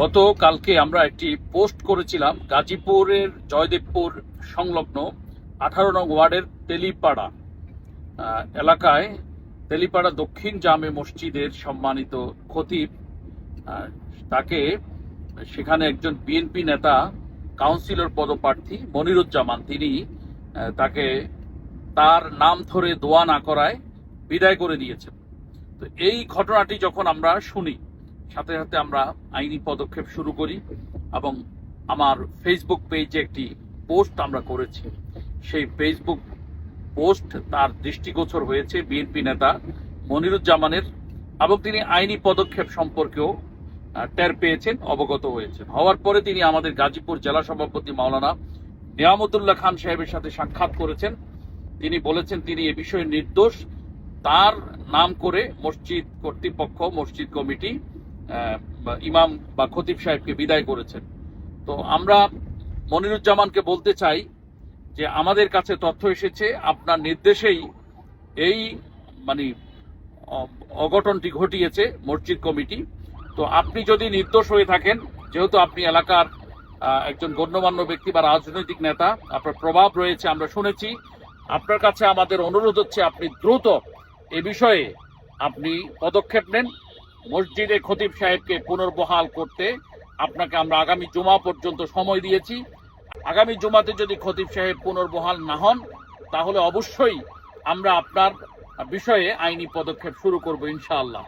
গত কালকে আমরা একটি পোস্ট করেছিলাম, গাজীপুরের জয়দেবপুর সংলগ্ন আঠারো নং ওয়ার্ডের তেলিপাড়া এলাকায়, তেলিপাড়া দক্ষিণ জামে মসজিদের সম্মানিত খতিব তাকে সেখানে একজন বিএনপি নেতা, কাউন্সিলর পদপ্রার্থী মনিরুজ্জামান, তিনি তাকে তার নাম ধরে দোয়া না করায় বিদায় করে দিয়েছেন। তো এই ঘটনাটি যখন আমরা শুনি সাথে সাথে আমরা আইনি পদক্ষেপ শুরু করি এবং আমার ফেসবুক পেজে একটি পোস্ট আমরা করেছি। সেই ফেসবুক পোস্ট তার দৃষ্টিগোচর হয়েছে বিএনপি নেতা মনিরুজ্জামানের এবং তিনি আইনি পদক্ষেপ সম্পর্কেও টের পেয়েছেন, অবগত হয়েছেন। হওয়ার পরে তিনি আমাদের গাজীপুর জেলা সভাপতি মাওলানা নিয়ামতুল্লাহ খান সাহেবের সাথে সাক্ষাৎ করেছেন। তিনি বলেছেন, তিনি এ বিষয়ে নির্দোষ। তার নাম করে মসজিদ কর্তৃপক্ষ, মসজিদ কমিটি ইমাম বা খতিব সাহেবকে বিদায় করেছেন। তো আমরা মনিরুজ্জামানকে বলতে চাই যে আমাদের কাছে তথ্য এসেছে, আপনার নির্দেশেই এই মানে অঘটনটি ঘটিয়েছে মসজিদ কমিটি। তো আপনি যদি নির্দোষ হয়ে থাকেন, যেহেতু আপনি এলাকার একজন গণ্যমান্য ব্যক্তি বা রাজনৈতিক নেতা, আপনার প্রভাব রয়েছে, আমরা শুনেছি। আপনার কাছে আমাদের অনুরোধ হচ্ছে আপনি দ্রুত এ বিষয়ে আপনি পদক্ষেপ নেন। মসজিদে খতিব সাহেবকে পুনর্বহাল করতে আপনাকে আমরা আগামী জুমা পর্যন্ত সময় দিয়েছি। আগামী জুমাতে যদি খতিব সাহেব পুনর্বহাল না হন, তাহলে অবশ্যই আমরা আপনার বিষয়ে আইনি পদক্ষেপ শুরু করব ইনশাআল্লাহ।